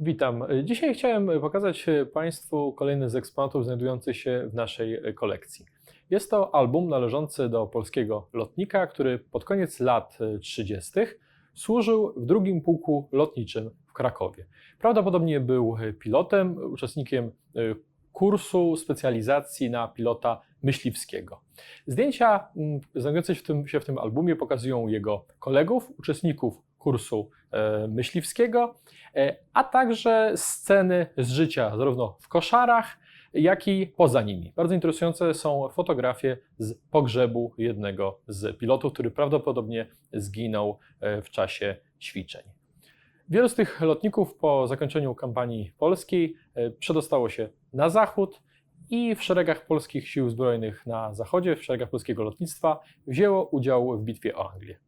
Witam. Dzisiaj chciałem pokazać Państwu kolejny z eksponatów znajdujący się w naszej kolekcji. Jest to album należący do polskiego lotnika, który pod koniec lat 30. służył w drugim pułku lotniczym w Krakowie. Prawdopodobnie był pilotem, uczestnikiem kursu specjalizacji na pilota myśliwskiego. Zdjęcia mm, znajdujące się w tym, się w tym albumie pokazują jego kolegów, uczestników kursu e, myśliwskiego, e, a także sceny z życia zarówno w koszarach, jak i poza nimi. Bardzo interesujące są fotografie z pogrzebu jednego z pilotów, który prawdopodobnie zginął e, w czasie ćwiczeń. Wielu z tych lotników po zakończeniu kampanii polskiej przedostało się na zachód i w szeregach polskich sił zbrojnych na zachodzie, w szeregach polskiego lotnictwa wzięło udział w bitwie o Anglię.